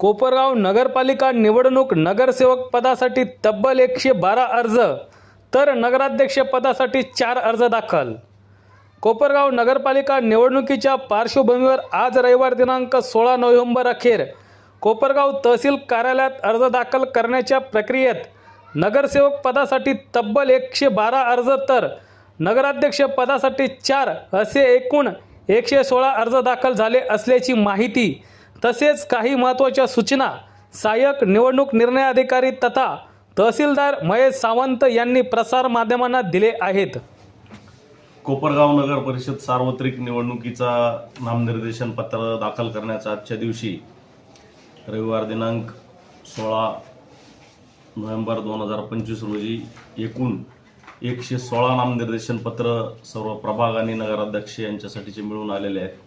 कोपरगाव नगरपालिका निवडणूक नगरसेवक पदासाठी तब्बल एकशे बारा अर्ज तर नगराध्यक्ष पदासाठी चार अर्ज दाखल. कोपरगाव नगरपालिका निवडणुकीच्या पार्श्वभूमीवर आज रविवार दिनांक सोळा नोव्हेंबर अखेर कोपरगाव तहसील कार्यालयात अर्ज दाखल करण्याच्या प्रक्रियेत नगरसेवक पदासाठी तब्बल एकशे बारा अर्ज तर नगराध्यक्ष पदासाठी चार असे एकूण एकशे सोळा अर्ज दाखल झाले असल्याची माहिती तसेच काही महत्त्वाच्या सूचना सहाय्यक निवडणूक निर्णय अधिकारी तथा तहसीलदार महेश सावंत यांनी प्रसार माध्यमांना दिले आहेत. कोपरगाव नगर परिषद सार्वत्रिक निवडणुकीचा नामनिर्देशन पत्र दाखल करण्याचा आजच्या दिवशी रविवार दिनांक सोळा नोव्हेंबर दोन हजार पंचवीस रोजी एकूण एकशे सोळा नामनिर्देशन पत्र सर्व प्रभाग आणि नगराध्यक्ष यांच्यासाठीचे मिळून आलेले आहेत.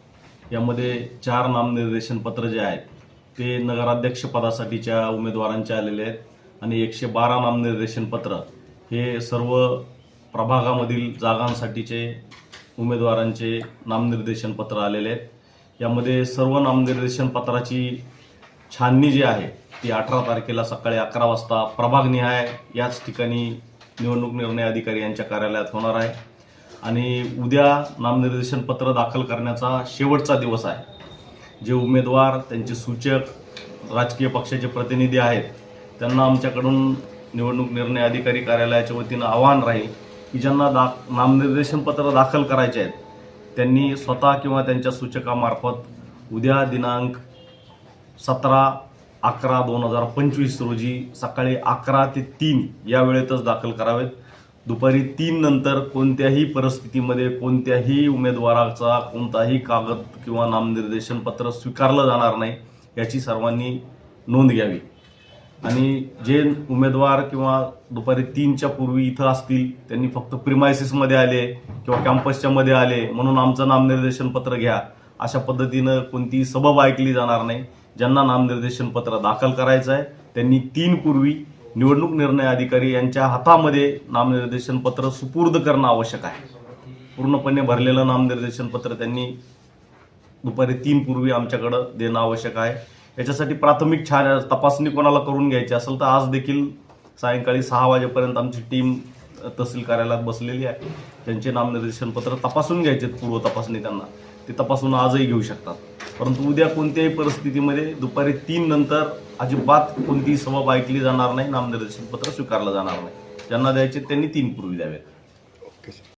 यामध्ये चार नामनिर्देशन पत्र जे आहेत ते नगराध्यक्ष पदासाठीच्या उमेदवारांचे आलेले आहेत आणि एकशे बारा नामनिर्देशन पत्र हे सर्व प्रभागामधील जागांसाठीचे उमेदवारांचे नामनिर्देशन पत्र आलेले आहेत. यामध्ये सर्व नामनिर्देशन पत्राची छाननी जी आहे ती अठरा तारखेला सकाळी अकरा वाजता प्रभागनिहाय याच ठिकाणी निवडणूक निर्णय अधिकारी यांच्या कार्यालयात होणार आहे. आणि उद्या नामनिर्देशन पत्र दाखल करण्याचा शेवटचा दिवस आहे. जे उमेदवार त्यांचे सूचक राजकीय पक्षाचे प्रतिनिधी आहेत त्यांना आमच्याकडून निवडणूक निर्णय अधिकारी कार्यालयाच्या वतीनं आवाहन राहील की ज्यांना दा नामनिर्देशन पत्र दाखल करायचे आहेत त्यांनी स्वतः किंवा त्यांच्या सूचकामार्फत उद्या दिनांक सतरा अकरा दोन हजार पंचवीस रोजी सकाळी अकरा ते तीन या वेळेतच दाखल करावेत. दुपारी तीन नंतर कोणत्याही परिस्थितीमध्ये कोणत्याही उमेदवाराचा कोणताही कागद किंवा नामनिर्देशन पत्र स्वीकारलं जाणार नाही याची सर्वांनी नोंद घ्यावी. आणि जे उमेदवार किंवा दुपारी तीनच्या पूर्वी इथं असतील त्यांनी फक्त प्रिमायसिसमध्ये आले किंवा कॅम्पसच्या मध्ये आले म्हणून आमचं नामनिर्देशन पत्र घ्या अशा पद्धतीनं कोणतीही सबब ऐकली जाणार नाही. ज्यांना नामनिर्देशन पत्र दाखल करायचं आहे त्यांनी तीन पूर्वी निवडणूक निर्णय अधिकारी यांच्या हातामध्ये नामनिर्देशन पत्र सुपूर्द करणं आवश्यक आहे. पूर्णपणे भरलेलं नामनिर्देशन पत्र त्यांनी दुपारी तीन पूर्वी आमच्याकडं देणं आवश्यक आहे. याच्यासाठी प्राथमिक छान तपासणी कोणाला करून घ्यायची असेल तर आज देखील सायंकाळी सहा वाजेपर्यंत आमची टीम तहसील कार्यालयात बसलेली आहे. त्यांचे नामनिर्देशन पत्र तपासून घ्यायचे पूर्व तपासणी त्यांना. ते तपासून आजही घेऊ शकतात. परंतु उद्या कोणत्याही परिस्थितीमध्ये दुपारी तीन नंतर अजिबात कोणतीही सभा ऐकली जाणार नाही नामनिर्देशन पत्र स्वीकारलं जाणार नाही. ज्यांना द्यायचे त्यांनी तीन पूर्वी द्यावेत.